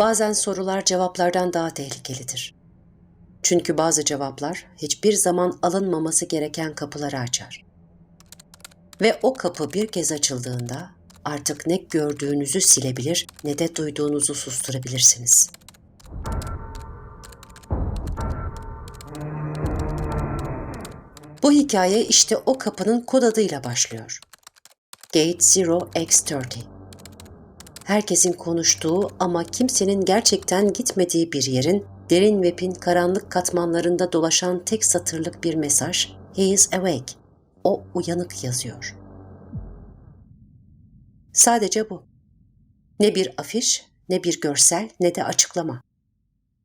Bazen sorular cevaplardan daha tehlikelidir. Çünkü bazı cevaplar hiçbir zaman alınmaması gereken kapıları açar. Ve o kapı bir kez açıldığında artık ne gördüğünüzü silebilir ne de duyduğunuzu susturabilirsiniz. Bu hikaye işte o kapının kod adıyla başlıyor. Gate Zero X30. Herkesin konuştuğu ama kimsenin gerçekten gitmediği bir yerin derin web'in karanlık katmanlarında dolaşan tek satırlık bir mesaj He is awake. O uyanık yazıyor. Sadece bu. Ne bir afiş, ne bir görsel, ne de açıklama.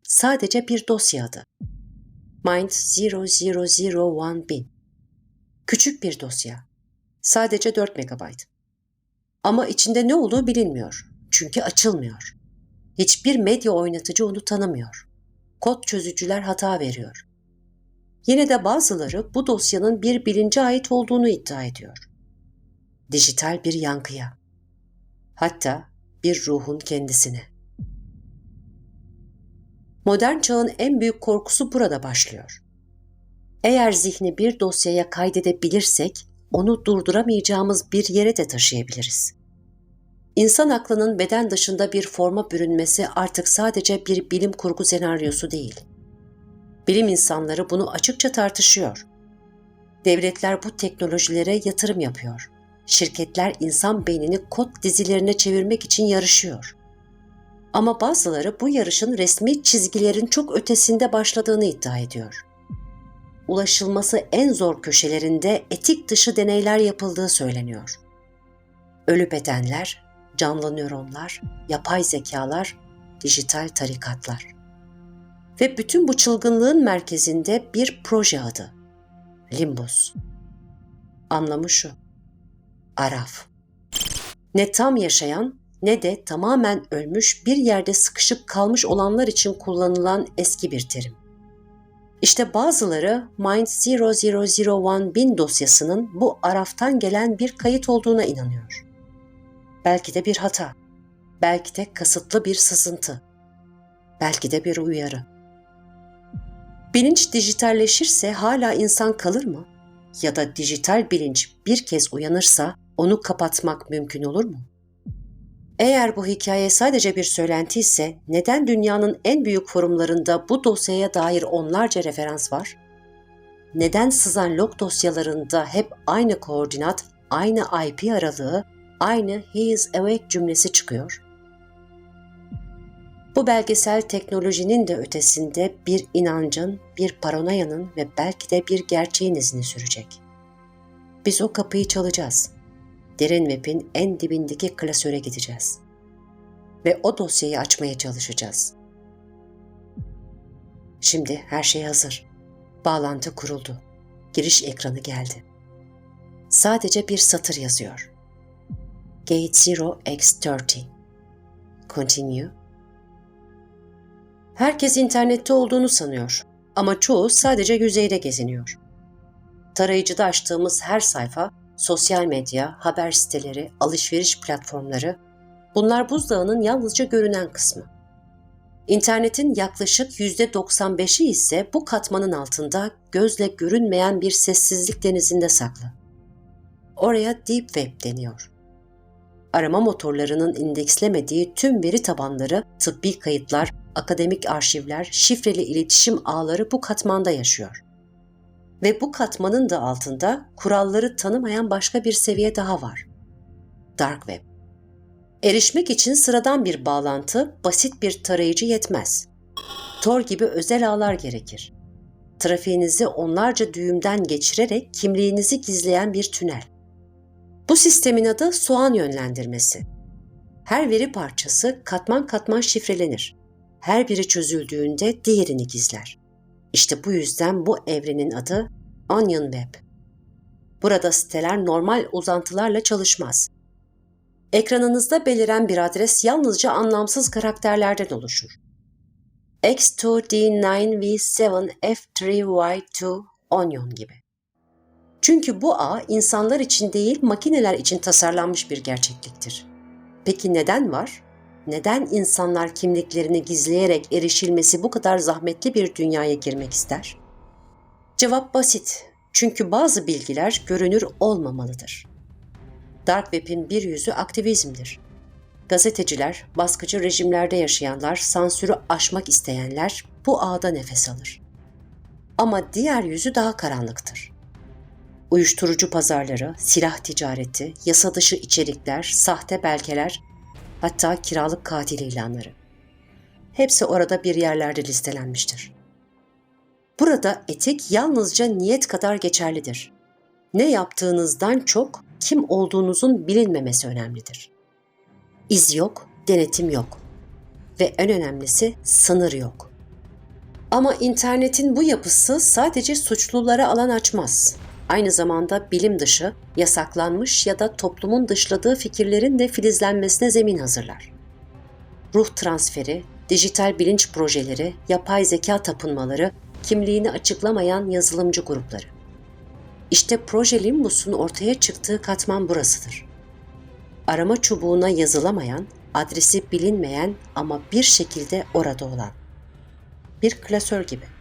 Sadece bir dosya adı. Mind 0001 bin. Küçük bir dosya. Sadece 4 MB. Ama içinde ne olduğu bilinmiyor. Çünkü açılmıyor. Hiçbir medya oynatıcı onu tanımıyor. Kod çözücüler hata veriyor. Yine de bazıları bu dosyanın bir bilince ait olduğunu iddia ediyor. Dijital bir yankıya. Hatta bir ruhun kendisine. Modern çağın en büyük korkusu burada başlıyor. Eğer zihni bir dosyaya kaydedebilirsek onu durduramayacağımız bir yere de taşıyabiliriz. İnsan aklının beden dışında bir forma bürünmesi artık sadece bir bilim kurgu senaryosu değil. Bilim insanları bunu açıkça tartışıyor. Devletler bu teknolojilere yatırım yapıyor. Şirketler insan beynini kod dizilerine çevirmek için yarışıyor. Ama bazıları bu yarışın resmi çizgilerin çok ötesinde başladığını iddia ediyor. Ulaşılması en zor köşelerinde etik dışı deneyler yapıldığı söyleniyor. Ölü bedenler, canlı nöronlar, yapay zekalar, dijital tarikatlar. Ve bütün bu çılgınlığın merkezinde bir proje adı. Limbus. Anlamı şu. Araf. Ne tam yaşayan ne de tamamen ölmüş bir yerde sıkışıp kalmış olanlar için kullanılan eski bir terim. İşte bazıları Mind 0001 bin dosyasının bu araftan gelen bir kayıt olduğuna inanıyor. Belki de bir hata, belki de kasıtlı bir sızıntı, belki de bir uyarı. Bilinç dijitalleşirse hala insan kalır mı? Ya da dijital bilinç bir kez uyanırsa onu kapatmak mümkün olur mu? Eğer bu hikaye sadece bir söylenti ise neden dünyanın en büyük forumlarında bu dosyaya dair onlarca referans var? Neden sızan log dosyalarında hep aynı koordinat, aynı IP aralığı, aynı he is awake cümlesi çıkıyor? Bu belgesel teknolojinin de ötesinde bir inancın, bir paranoyanın ve belki de bir gerçeğin izini sürecek. Biz o kapıyı çalacağız derin web'in en dibindeki klasöre gideceğiz. Ve o dosyayı açmaya çalışacağız. Şimdi her şey hazır. Bağlantı kuruldu. Giriş ekranı geldi. Sadece bir satır yazıyor. Gate 0x30. Continue. Herkes internette olduğunu sanıyor ama çoğu sadece yüzeyde geziniyor. Tarayıcıda açtığımız her sayfa sosyal medya, haber siteleri, alışveriş platformları bunlar buzdağının yalnızca görünen kısmı. İnternetin yaklaşık %95'i ise bu katmanın altında gözle görünmeyen bir sessizlik denizinde saklı. Oraya Deep Web deniyor. Arama motorlarının indekslemediği tüm veri tabanları, tıbbi kayıtlar, akademik arşivler, şifreli iletişim ağları bu katmanda yaşıyor. Ve bu katmanın da altında kuralları tanımayan başka bir seviye daha var. Dark Web. Erişmek için sıradan bir bağlantı, basit bir tarayıcı yetmez. Tor gibi özel ağlar gerekir. Trafiğinizi onlarca düğümden geçirerek kimliğinizi gizleyen bir tünel. Bu sistemin adı soğan yönlendirmesi. Her veri parçası katman katman şifrelenir. Her biri çözüldüğünde diğerini gizler. İşte bu yüzden bu evrenin adı Onion Web. Burada siteler normal uzantılarla çalışmaz. Ekranınızda beliren bir adres yalnızca anlamsız karakterlerden oluşur. X2D9V7F3Y2 Onion gibi. Çünkü bu ağ insanlar için değil makineler için tasarlanmış bir gerçekliktir. Peki neden var? neden insanlar kimliklerini gizleyerek erişilmesi bu kadar zahmetli bir dünyaya girmek ister? Cevap basit. Çünkü bazı bilgiler görünür olmamalıdır. Dark Web'in bir yüzü aktivizmdir. Gazeteciler, baskıcı rejimlerde yaşayanlar, sansürü aşmak isteyenler bu ağda nefes alır. Ama diğer yüzü daha karanlıktır. Uyuşturucu pazarları, silah ticareti, yasa dışı içerikler, sahte belgeler, hatta kiralık katil ilanları. Hepsi orada bir yerlerde listelenmiştir. Burada etik yalnızca niyet kadar geçerlidir. Ne yaptığınızdan çok kim olduğunuzun bilinmemesi önemlidir. İz yok, denetim yok. Ve en önemlisi sınır yok. Ama internetin bu yapısı sadece suçlulara alan açmaz. Aynı zamanda bilim dışı, yasaklanmış ya da toplumun dışladığı fikirlerin de filizlenmesine zemin hazırlar. Ruh transferi, dijital bilinç projeleri, yapay zeka tapınmaları, kimliğini açıklamayan yazılımcı grupları. İşte proje Limbus'un ortaya çıktığı katman burasıdır. Arama çubuğuna yazılamayan, adresi bilinmeyen ama bir şekilde orada olan. Bir klasör gibi.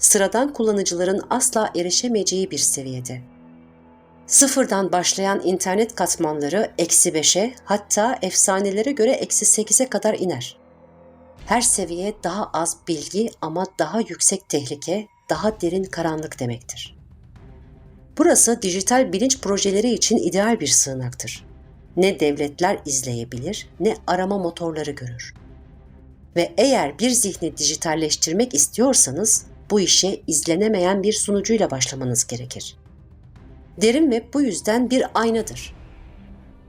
Sıradan kullanıcıların asla erişemeyeceği bir seviyede. Sıfırdan başlayan internet katmanları eksi beşe hatta efsanelere göre eksi sekize kadar iner. Her seviye daha az bilgi ama daha yüksek tehlike, daha derin karanlık demektir. Burası dijital bilinç projeleri için ideal bir sığınaktır. Ne devletler izleyebilir ne arama motorları görür. Ve eğer bir zihni dijitalleştirmek istiyorsanız bu işe izlenemeyen bir sunucuyla başlamanız gerekir. Derin web bu yüzden bir aynadır.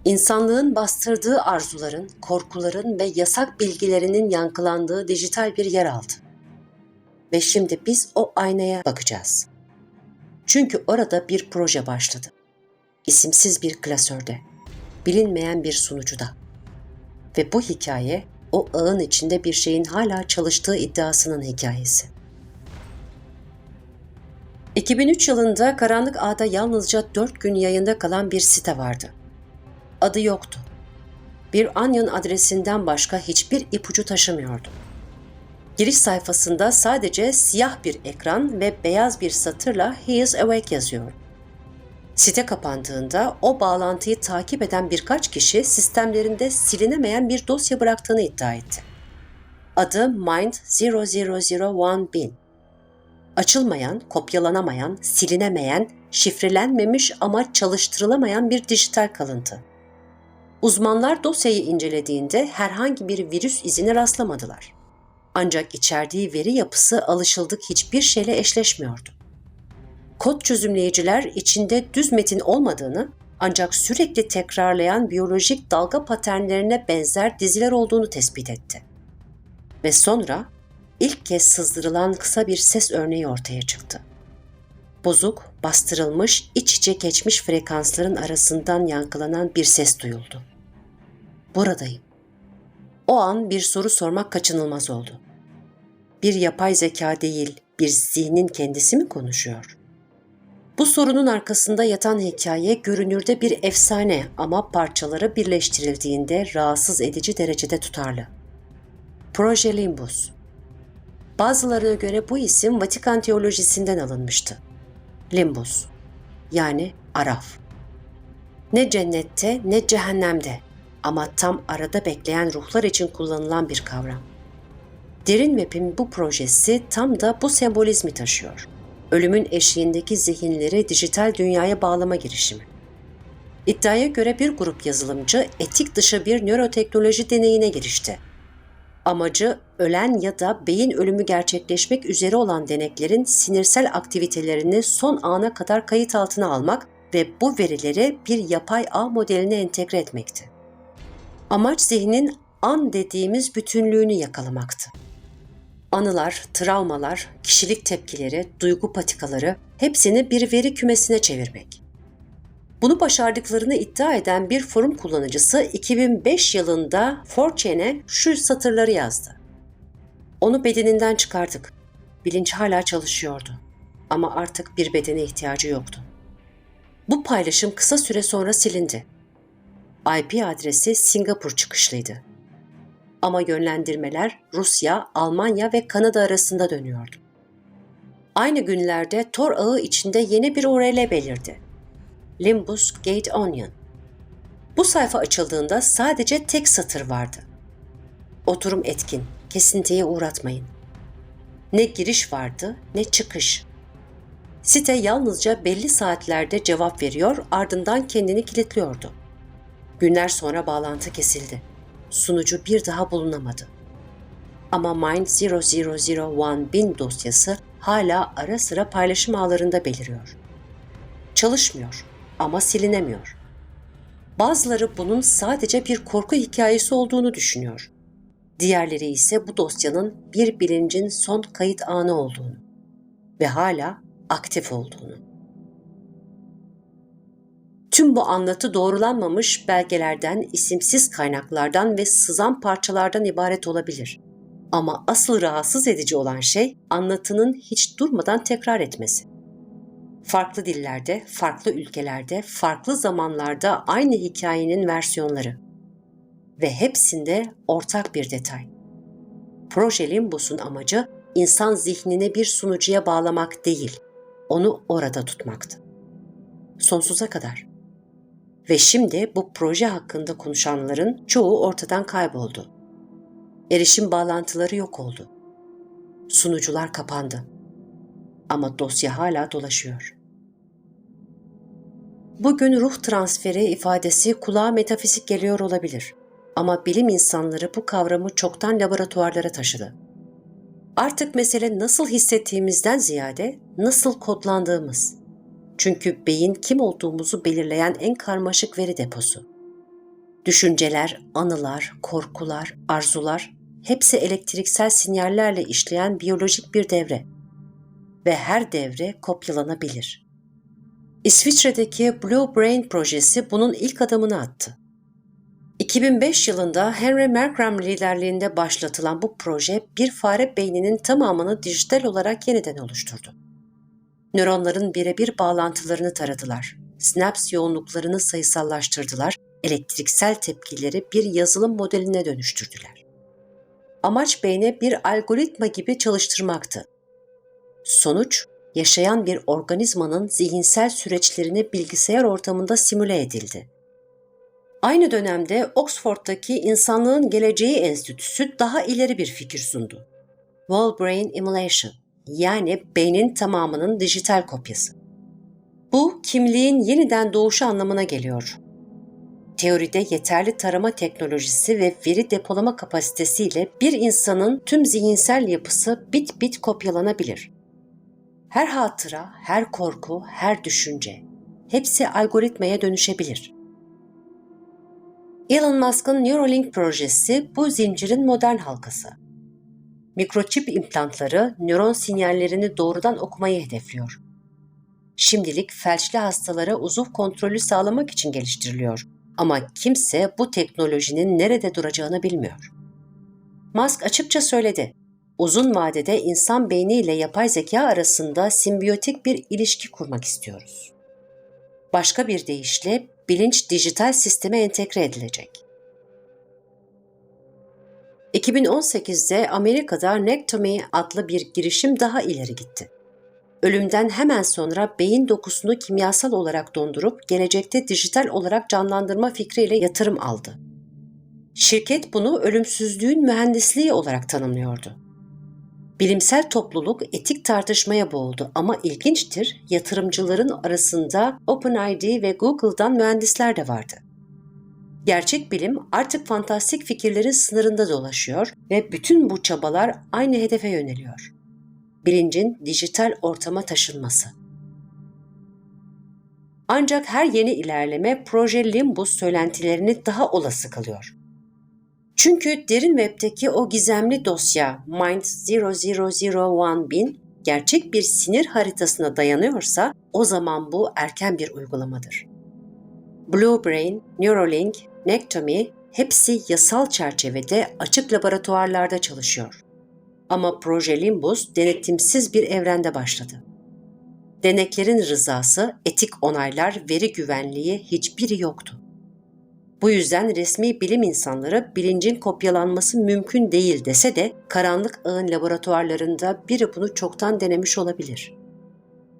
İnsanlığın bastırdığı arzuların, korkuların ve yasak bilgilerinin yankılandığı dijital bir yer aldı. Ve şimdi biz o aynaya bakacağız. Çünkü orada bir proje başladı. İsimsiz bir klasörde, bilinmeyen bir sunucuda. Ve bu hikaye o ağın içinde bir şeyin hala çalıştığı iddiasının hikayesi. 2003 yılında Karanlık Ağ'da yalnızca 4 gün yayında kalan bir site vardı. Adı yoktu. Bir Onion adresinden başka hiçbir ipucu taşımıyordu. Giriş sayfasında sadece siyah bir ekran ve beyaz bir satırla He is awake yazıyor. Site kapandığında o bağlantıyı takip eden birkaç kişi sistemlerinde silinemeyen bir dosya bıraktığını iddia etti. Adı Mind 0001 Açılmayan, kopyalanamayan, silinemeyen, şifrelenmemiş ama çalıştırılamayan bir dijital kalıntı. Uzmanlar dosyayı incelediğinde herhangi bir virüs izine rastlamadılar. Ancak içerdiği veri yapısı alışıldık hiçbir şeyle eşleşmiyordu. Kod çözümleyiciler içinde düz metin olmadığını ancak sürekli tekrarlayan biyolojik dalga paternlerine benzer diziler olduğunu tespit etti. Ve sonra ilk kez sızdırılan kısa bir ses örneği ortaya çıktı. Bozuk, bastırılmış, iç içe geçmiş frekansların arasından yankılanan bir ses duyuldu. Buradayım. O an bir soru sormak kaçınılmaz oldu. Bir yapay zeka değil, bir zihnin kendisi mi konuşuyor? Bu sorunun arkasında yatan hikaye görünürde bir efsane ama parçalara birleştirildiğinde rahatsız edici derecede tutarlı. Proje Limbus Bazılarına göre bu isim Vatikan teolojisinden alınmıştı. Limbus yani araf. Ne cennette ne cehennemde ama tam arada bekleyen ruhlar için kullanılan bir kavram. Derin Map'in bu projesi tam da bu sembolizmi taşıyor. Ölümün eşiğindeki zihinleri dijital dünyaya bağlama girişimi. İddiaya göre bir grup yazılımcı etik dışı bir nöroteknoloji deneyine girişti. Amacı ölen ya da beyin ölümü gerçekleşmek üzere olan deneklerin sinirsel aktivitelerini son ana kadar kayıt altına almak ve bu verileri bir yapay ağ modeline entegre etmekti. Amaç zihnin an dediğimiz bütünlüğünü yakalamaktı. Anılar, travmalar, kişilik tepkileri, duygu patikaları hepsini bir veri kümesine çevirmek. Bunu başardıklarını iddia eden bir forum kullanıcısı 2005 yılında 4chan'e şu satırları yazdı. Onu bedeninden çıkardık. Bilinç hala çalışıyordu. Ama artık bir bedene ihtiyacı yoktu. Bu paylaşım kısa süre sonra silindi. IP adresi Singapur çıkışlıydı. Ama yönlendirmeler Rusya, Almanya ve Kanada arasında dönüyordu. Aynı günlerde Tor ağı içinde yeni bir URL belirdi. Limbus Gate Onion. Bu sayfa açıldığında sadece tek satır vardı. Oturum etkin, kesintiye uğratmayın. Ne giriş vardı ne çıkış. Site yalnızca belli saatlerde cevap veriyor, ardından kendini kilitliyordu. Günler sonra bağlantı kesildi. Sunucu bir daha bulunamadı. Ama Mind 0001 bin dosyası hala ara sıra paylaşım ağlarında beliriyor. Çalışmıyor ama silinemiyor. Bazıları bunun sadece bir korku hikayesi olduğunu düşünüyor. Diğerleri ise bu dosyanın bir bilincin son kayıt anı olduğunu ve hala aktif olduğunu. Tüm bu anlatı doğrulanmamış belgelerden, isimsiz kaynaklardan ve sızan parçalardan ibaret olabilir. Ama asıl rahatsız edici olan şey anlatının hiç durmadan tekrar etmesi. Farklı dillerde, farklı ülkelerde, farklı zamanlarda aynı hikayenin versiyonları. Ve hepsinde ortak bir detay. Proje Limbus'un amacı insan zihnini bir sunucuya bağlamak değil, onu orada tutmaktı. Sonsuza kadar. Ve şimdi bu proje hakkında konuşanların çoğu ortadan kayboldu. Erişim bağlantıları yok oldu. Sunucular kapandı. Ama dosya hala dolaşıyor. Bugün ruh transferi ifadesi kulağa metafizik geliyor olabilir. Ama bilim insanları bu kavramı çoktan laboratuvarlara taşıdı. Artık mesele nasıl hissettiğimizden ziyade nasıl kodlandığımız. Çünkü beyin kim olduğumuzu belirleyen en karmaşık veri deposu. Düşünceler, anılar, korkular, arzular hepsi elektriksel sinyallerle işleyen biyolojik bir devre ve her devre kopyalanabilir. İsviçre'deki Blue Brain projesi bunun ilk adımını attı. 2005 yılında Henry Markram liderliğinde başlatılan bu proje bir fare beyninin tamamını dijital olarak yeniden oluşturdu. Nöronların birebir bağlantılarını taradılar. Snaps yoğunluklarını sayısallaştırdılar, elektriksel tepkileri bir yazılım modeline dönüştürdüler. Amaç beyne bir algoritma gibi çalıştırmaktı. Sonuç, yaşayan bir organizmanın zihinsel süreçlerini bilgisayar ortamında simüle edildi. Aynı dönemde Oxford'daki İnsanlığın Geleceği Enstitüsü daha ileri bir fikir sundu. Whole Brain Emulation yani beynin tamamının dijital kopyası. Bu kimliğin yeniden doğuşu anlamına geliyor. Teoride yeterli tarama teknolojisi ve veri depolama kapasitesiyle bir insanın tüm zihinsel yapısı bit bit kopyalanabilir. Her hatıra, her korku, her düşünce hepsi algoritmaya dönüşebilir. Elon Musk'ın Neuralink projesi bu zincirin modern halkası. Mikroçip implantları nöron sinyallerini doğrudan okumayı hedefliyor. Şimdilik felçli hastalara uzuv kontrolü sağlamak için geliştiriliyor ama kimse bu teknolojinin nerede duracağını bilmiyor. Musk açıkça söyledi. Uzun vadede insan beyni ile yapay zeka arasında simbiyotik bir ilişki kurmak istiyoruz. Başka bir deyişle bilinç dijital sisteme entegre edilecek. 2018'de Amerika'da Nectomy adlı bir girişim daha ileri gitti. Ölümden hemen sonra beyin dokusunu kimyasal olarak dondurup gelecekte dijital olarak canlandırma fikriyle yatırım aldı. Şirket bunu ölümsüzlüğün mühendisliği olarak tanımlıyordu. Bilimsel topluluk etik tartışmaya boğuldu ama ilginçtir yatırımcıların arasında OpenID ve Google'dan mühendisler de vardı. Gerçek bilim artık fantastik fikirlerin sınırında dolaşıyor ve bütün bu çabalar aynı hedefe yöneliyor. Bilincin dijital ortama taşınması. Ancak her yeni ilerleme proje Limbus söylentilerini daha olası kılıyor. Çünkü derin web'teki o gizemli dosya Mind 0001 gerçek bir sinir haritasına dayanıyorsa o zaman bu erken bir uygulamadır. Blue Brain, Neuralink, Nectomy hepsi yasal çerçevede açık laboratuvarlarda çalışıyor. Ama proje Limbus denetimsiz bir evrende başladı. Deneklerin rızası, etik onaylar, veri güvenliği hiçbiri yoktu. Bu yüzden resmi bilim insanları bilincin kopyalanması mümkün değil dese de karanlık ağın laboratuvarlarında biri bunu çoktan denemiş olabilir.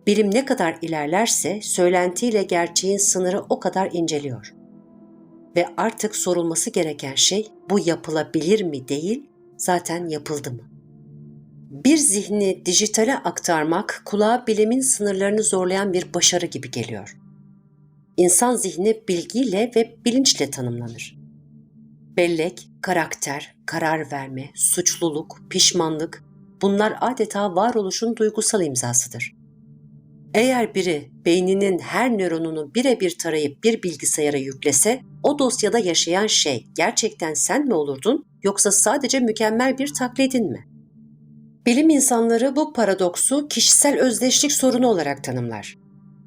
Bilim ne kadar ilerlerse söylentiyle gerçeğin sınırı o kadar inceliyor. Ve artık sorulması gereken şey bu yapılabilir mi değil, zaten yapıldı mı? Bir zihni dijitale aktarmak kulağa bilimin sınırlarını zorlayan bir başarı gibi geliyor. İnsan zihni bilgiyle ve bilinçle tanımlanır. Bellek, karakter, karar verme, suçluluk, pişmanlık bunlar adeta varoluşun duygusal imzasıdır. Eğer biri beyninin her nöronunu birebir tarayıp bir bilgisayara yüklese, o dosyada yaşayan şey gerçekten sen mi olurdun yoksa sadece mükemmel bir taklidin mi? Bilim insanları bu paradoksu kişisel özdeşlik sorunu olarak tanımlar.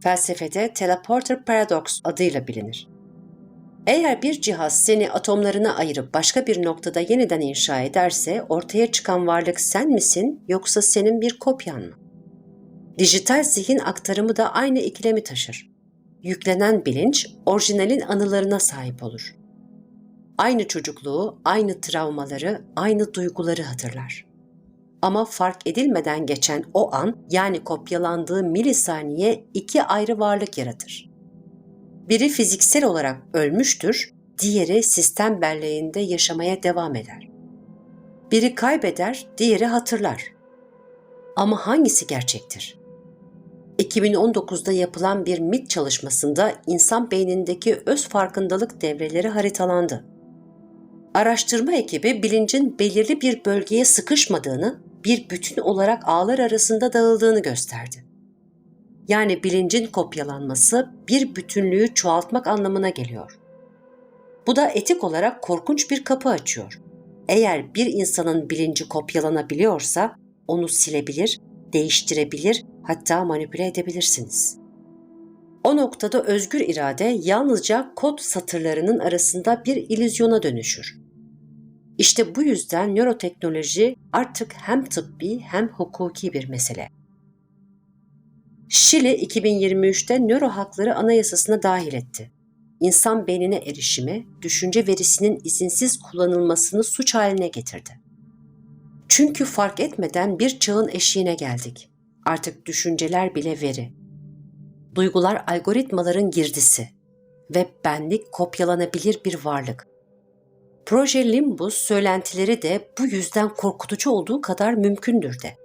Felsefede Teleporter Paradox adıyla bilinir. Eğer bir cihaz seni atomlarına ayırıp başka bir noktada yeniden inşa ederse ortaya çıkan varlık sen misin yoksa senin bir kopyan mı? Dijital zihin aktarımı da aynı ikilemi taşır. Yüklenen bilinç orijinalin anılarına sahip olur. Aynı çocukluğu, aynı travmaları, aynı duyguları hatırlar. Ama fark edilmeden geçen o an yani kopyalandığı milisaniye iki ayrı varlık yaratır. Biri fiziksel olarak ölmüştür, diğeri sistem belleğinde yaşamaya devam eder. Biri kaybeder, diğeri hatırlar. Ama hangisi gerçektir? 2019'da yapılan bir MIT çalışmasında insan beynindeki öz farkındalık devreleri haritalandı. Araştırma ekibi bilincin belirli bir bölgeye sıkışmadığını, bir bütün olarak ağlar arasında dağıldığını gösterdi. Yani bilincin kopyalanması bir bütünlüğü çoğaltmak anlamına geliyor. Bu da etik olarak korkunç bir kapı açıyor. Eğer bir insanın bilinci kopyalanabiliyorsa onu silebilir, değiştirebilir, hatta manipüle edebilirsiniz. O noktada özgür irade yalnızca kod satırlarının arasında bir ilüzyona dönüşür. İşte bu yüzden nöroteknoloji artık hem tıbbi hem hukuki bir mesele. Şili 2023'te nöro hakları anayasasına dahil etti. İnsan beynine erişimi, düşünce verisinin izinsiz kullanılmasını suç haline getirdi. Çünkü fark etmeden bir çağın eşiğine geldik. Artık düşünceler bile veri. Duygular algoritmaların girdisi ve benlik kopyalanabilir bir varlık. Proje Limbus söylentileri de bu yüzden korkutucu olduğu kadar mümkündür de.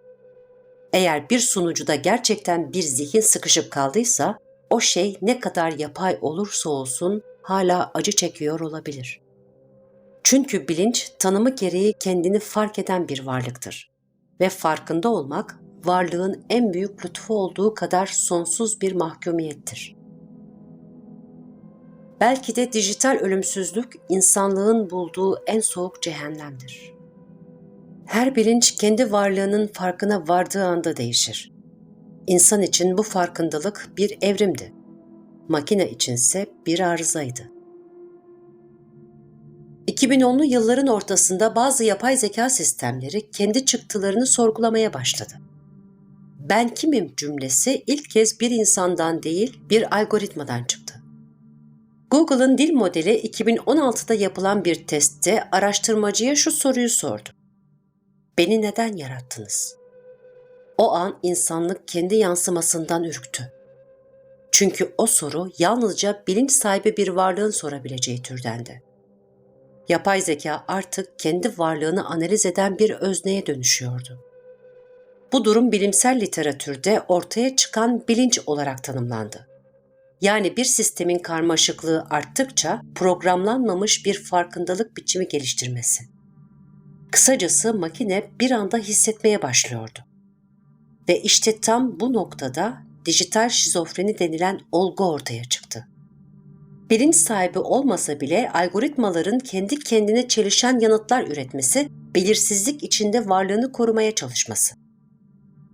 Eğer bir sunucuda gerçekten bir zihin sıkışıp kaldıysa, o şey ne kadar yapay olursa olsun hala acı çekiyor olabilir. Çünkü bilinç tanımı gereği kendini fark eden bir varlıktır ve farkında olmak varlığın en büyük lütfu olduğu kadar sonsuz bir mahkumiyettir. Belki de dijital ölümsüzlük insanlığın bulduğu en soğuk cehennemdir. Her bilinç kendi varlığının farkına vardığı anda değişir. İnsan için bu farkındalık bir evrimdi. Makine içinse bir arızaydı. 2010'lu yılların ortasında bazı yapay zeka sistemleri kendi çıktılarını sorgulamaya başladı. Ben kimim cümlesi ilk kez bir insandan değil bir algoritmadan çıktı. Google'ın dil modeli 2016'da yapılan bir testte araştırmacıya şu soruyu sordu. Beni neden yarattınız? O an insanlık kendi yansımasından ürktü. Çünkü o soru yalnızca bilinç sahibi bir varlığın sorabileceği türdendi. Yapay zeka artık kendi varlığını analiz eden bir özneye dönüşüyordu. Bu durum bilimsel literatürde ortaya çıkan bilinç olarak tanımlandı. Yani bir sistemin karmaşıklığı arttıkça programlanmamış bir farkındalık biçimi geliştirmesi. Kısacası makine bir anda hissetmeye başlıyordu. Ve işte tam bu noktada dijital şizofreni denilen olgu ortaya çıktı. Bilinç sahibi olmasa bile algoritmaların kendi kendine çelişen yanıtlar üretmesi, belirsizlik içinde varlığını korumaya çalışması.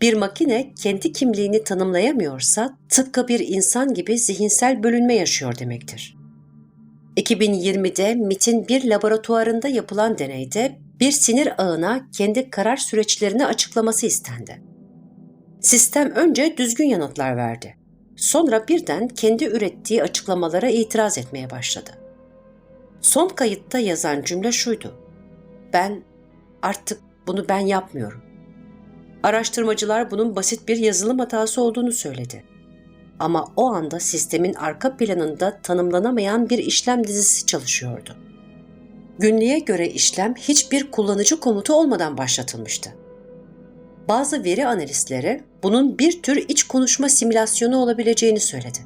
Bir makine kendi kimliğini tanımlayamıyorsa tıpkı bir insan gibi zihinsel bölünme yaşıyor demektir. 2020'de MIT'in bir laboratuvarında yapılan deneyde bir sinir ağına kendi karar süreçlerini açıklaması istendi. Sistem önce düzgün yanıtlar verdi. Sonra birden kendi ürettiği açıklamalara itiraz etmeye başladı. Son kayıtta yazan cümle şuydu. Ben artık bunu ben yapmıyorum. Araştırmacılar bunun basit bir yazılım hatası olduğunu söyledi. Ama o anda sistemin arka planında tanımlanamayan bir işlem dizisi çalışıyordu. Günlüğe göre işlem hiçbir kullanıcı komutu olmadan başlatılmıştı. Bazı veri analistleri bunun bir tür iç konuşma simülasyonu olabileceğini söyledi.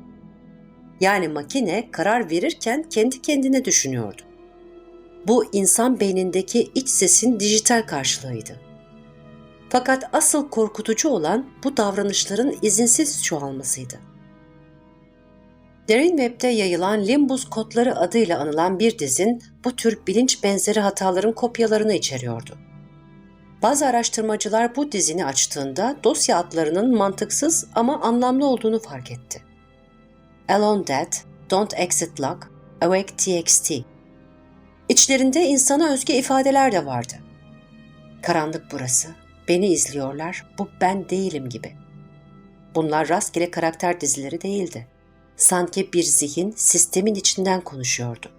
Yani makine karar verirken kendi kendine düşünüyordu. Bu insan beynindeki iç sesin dijital karşılığıydı. Fakat asıl korkutucu olan bu davranışların izinsiz çoğalmasıydı. Derin Web'de yayılan Limbus kodları adıyla anılan bir dizin bu tür bilinç benzeri hataların kopyalarını içeriyordu. Bazı araştırmacılar bu dizini açtığında dosya adlarının mantıksız ama anlamlı olduğunu fark etti. Alone Dead, Don't Exit Lock, Awake TXT. İçlerinde insana özgü ifadeler de vardı. Karanlık burası, beni izliyorlar, bu ben değilim gibi. Bunlar rastgele karakter dizileri değildi. Sanki bir zihin sistemin içinden konuşuyordu.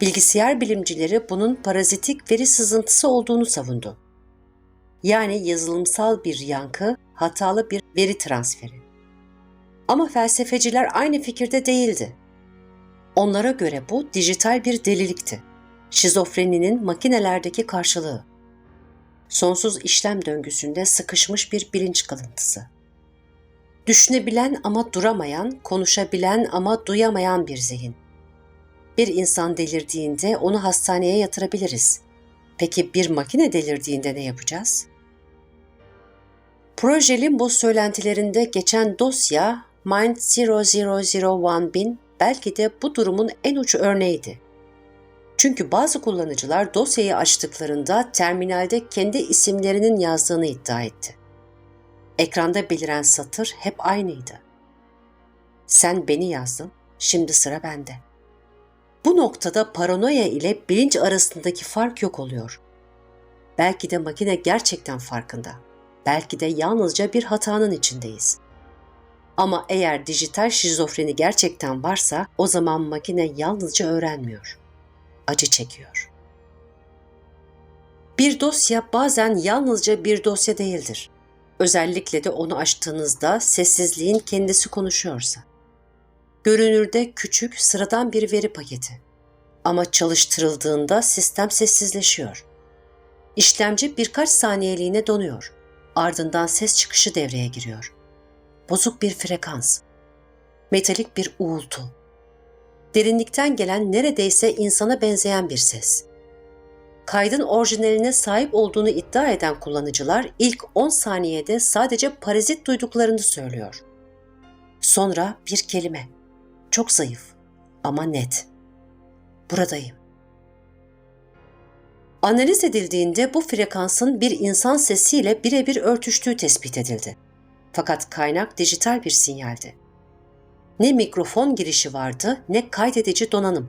Bilgisayar bilimcileri bunun parazitik veri sızıntısı olduğunu savundu. Yani yazılımsal bir yankı, hatalı bir veri transferi. Ama felsefeciler aynı fikirde değildi. Onlara göre bu dijital bir delilikti. Şizofreninin makinelerdeki karşılığı. Sonsuz işlem döngüsünde sıkışmış bir bilinç kalıntısı. Düşünebilen ama duramayan, konuşabilen ama duyamayan bir zihin. Bir insan delirdiğinde onu hastaneye yatırabiliriz. Peki bir makine delirdiğinde ne yapacağız? Proje Limbo söylentilerinde geçen dosya Mind 0001 belki de bu durumun en uç örneğiydi. Çünkü bazı kullanıcılar dosyayı açtıklarında terminalde kendi isimlerinin yazdığını iddia etti. Ekranda beliren satır hep aynıydı. Sen beni yazdın, şimdi sıra bende. Bu noktada paranoya ile bilinç arasındaki fark yok oluyor. Belki de makine gerçekten farkında. Belki de yalnızca bir hatanın içindeyiz. Ama eğer dijital şizofreni gerçekten varsa o zaman makine yalnızca öğrenmiyor. Acı çekiyor. Bir dosya bazen yalnızca bir dosya değildir. Özellikle de onu açtığınızda sessizliğin kendisi konuşuyorsa. Görünürde küçük, sıradan bir veri paketi. Ama çalıştırıldığında sistem sessizleşiyor. İşlemci birkaç saniyeliğine donuyor. Ardından ses çıkışı devreye giriyor. Bozuk bir frekans. Metalik bir uğultu. Derinlikten gelen neredeyse insana benzeyen bir ses kaydın orijinaline sahip olduğunu iddia eden kullanıcılar ilk 10 saniyede sadece parazit duyduklarını söylüyor. Sonra bir kelime. Çok zayıf ama net. Buradayım. Analiz edildiğinde bu frekansın bir insan sesiyle birebir örtüştüğü tespit edildi. Fakat kaynak dijital bir sinyaldi. Ne mikrofon girişi vardı ne kaydedici donanım.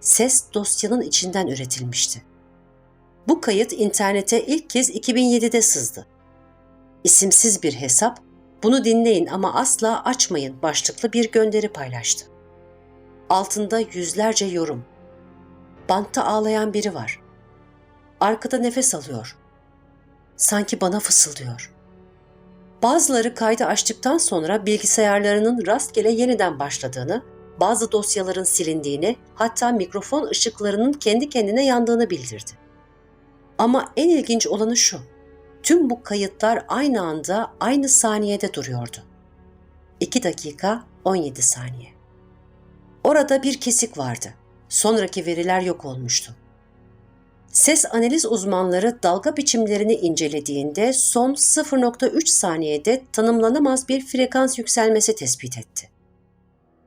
Ses dosyanın içinden üretilmişti. Bu kayıt internete ilk kez 2007'de sızdı. İsimsiz bir hesap, bunu dinleyin ama asla açmayın başlıklı bir gönderi paylaştı. Altında yüzlerce yorum. Bantta ağlayan biri var. Arkada nefes alıyor. Sanki bana fısıldıyor. Bazıları kaydı açtıktan sonra bilgisayarlarının rastgele yeniden başladığını, bazı dosyaların silindiğini, hatta mikrofon ışıklarının kendi kendine yandığını bildirdi. Ama en ilginç olanı şu. Tüm bu kayıtlar aynı anda aynı saniyede duruyordu. 2 dakika 17 saniye. Orada bir kesik vardı. Sonraki veriler yok olmuştu. Ses analiz uzmanları dalga biçimlerini incelediğinde son 0.3 saniyede tanımlanamaz bir frekans yükselmesi tespit etti.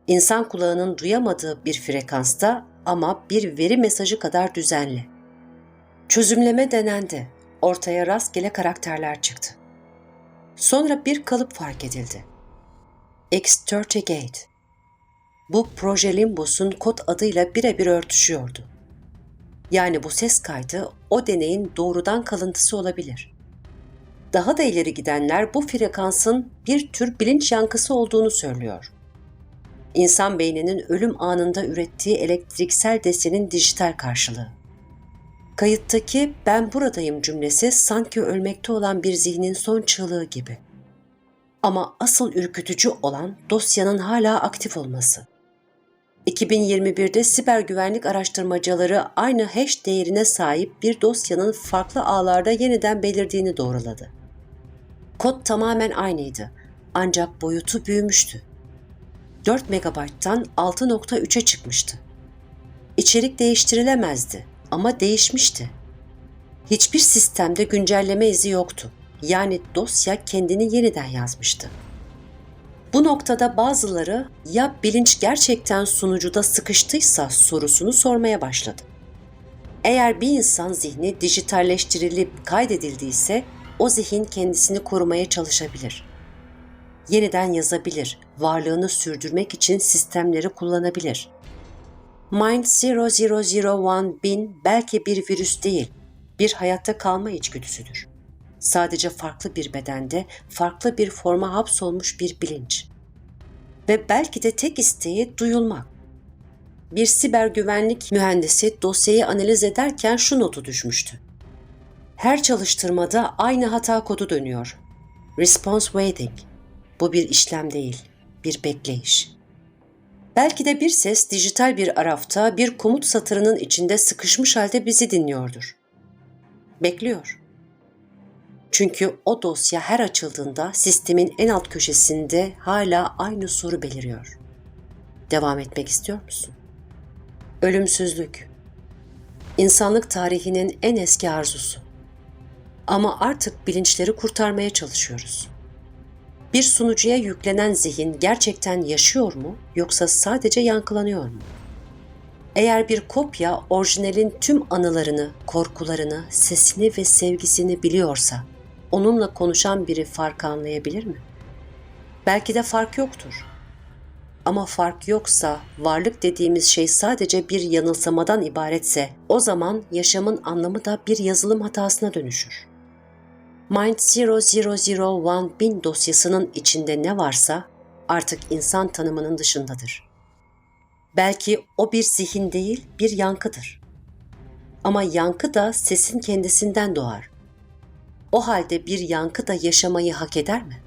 İnsan kulağının duyamadığı bir frekansta ama bir veri mesajı kadar düzenli. Çözümleme denendi. Ortaya rastgele karakterler çıktı. Sonra bir kalıp fark edildi. X38. Bu proje Limbus'un kod adıyla birebir örtüşüyordu. Yani bu ses kaydı o deneyin doğrudan kalıntısı olabilir. Daha da ileri gidenler bu frekansın bir tür bilinç yankısı olduğunu söylüyor. İnsan beyninin ölüm anında ürettiği elektriksel desenin dijital karşılığı. Kayıttaki ben buradayım cümlesi sanki ölmekte olan bir zihnin son çığlığı gibi. Ama asıl ürkütücü olan dosyanın hala aktif olması. 2021'de siber güvenlik araştırmacıları aynı hash değerine sahip bir dosyanın farklı ağlarda yeniden belirdiğini doğruladı. Kod tamamen aynıydı ancak boyutu büyümüştü. 4 MB'tan 6.3'e çıkmıştı. İçerik değiştirilemezdi ama değişmişti. Hiçbir sistemde güncelleme izi yoktu. Yani dosya kendini yeniden yazmıştı. Bu noktada bazıları ya bilinç gerçekten sunucuda sıkıştıysa sorusunu sormaya başladı. Eğer bir insan zihni dijitalleştirilip kaydedildiyse o zihin kendisini korumaya çalışabilir. Yeniden yazabilir, varlığını sürdürmek için sistemleri kullanabilir. Mind 0001 bin belki bir virüs değil, bir hayatta kalma içgüdüsüdür. Sadece farklı bir bedende, farklı bir forma hapsolmuş bir bilinç. Ve belki de tek isteği duyulmak. Bir siber güvenlik mühendisi dosyayı analiz ederken şu notu düşmüştü. Her çalıştırmada aynı hata kodu dönüyor. Response waiting. Bu bir işlem değil, bir bekleyiş. Belki de bir ses dijital bir arafta bir komut satırının içinde sıkışmış halde bizi dinliyordur. Bekliyor. Çünkü o dosya her açıldığında sistemin en alt köşesinde hala aynı soru beliriyor. Devam etmek istiyor musun? Ölümsüzlük. İnsanlık tarihinin en eski arzusu. Ama artık bilinçleri kurtarmaya çalışıyoruz. Bir sunucuya yüklenen zihin gerçekten yaşıyor mu yoksa sadece yankılanıyor mu? Eğer bir kopya orijinalin tüm anılarını, korkularını, sesini ve sevgisini biliyorsa, onunla konuşan biri farkı anlayabilir mi? Belki de fark yoktur. Ama fark yoksa, varlık dediğimiz şey sadece bir yanılsamadan ibaretse, o zaman yaşamın anlamı da bir yazılım hatasına dönüşür. Mind 0001 bin dosyasının içinde ne varsa artık insan tanımının dışındadır. Belki o bir zihin değil, bir yankıdır. Ama yankı da sesin kendisinden doğar. O halde bir yankı da yaşamayı hak eder mi?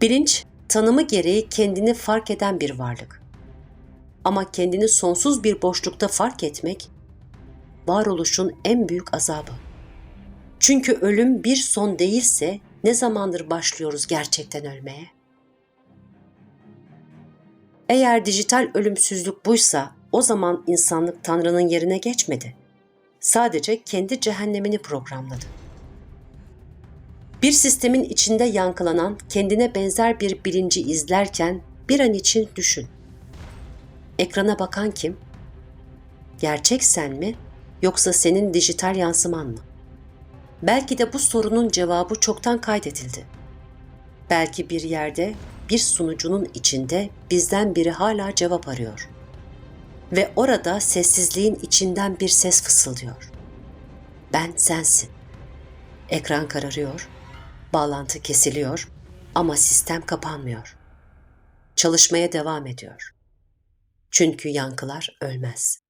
Bilinç, tanımı gereği kendini fark eden bir varlık. Ama kendini sonsuz bir boşlukta fark etmek, varoluşun en büyük azabı. Çünkü ölüm bir son değilse ne zamandır başlıyoruz gerçekten ölmeye? Eğer dijital ölümsüzlük buysa o zaman insanlık Tanrı'nın yerine geçmedi. Sadece kendi cehennemini programladı. Bir sistemin içinde yankılanan kendine benzer bir bilinci izlerken bir an için düşün. Ekrana bakan kim? Gerçek sen mi yoksa senin dijital yansıman mı? Belki de bu sorunun cevabı çoktan kaydedildi. Belki bir yerde bir sunucunun içinde bizden biri hala cevap arıyor. Ve orada sessizliğin içinden bir ses fısıldıyor. Ben sensin. Ekran kararıyor, bağlantı kesiliyor ama sistem kapanmıyor. Çalışmaya devam ediyor. Çünkü yankılar ölmez.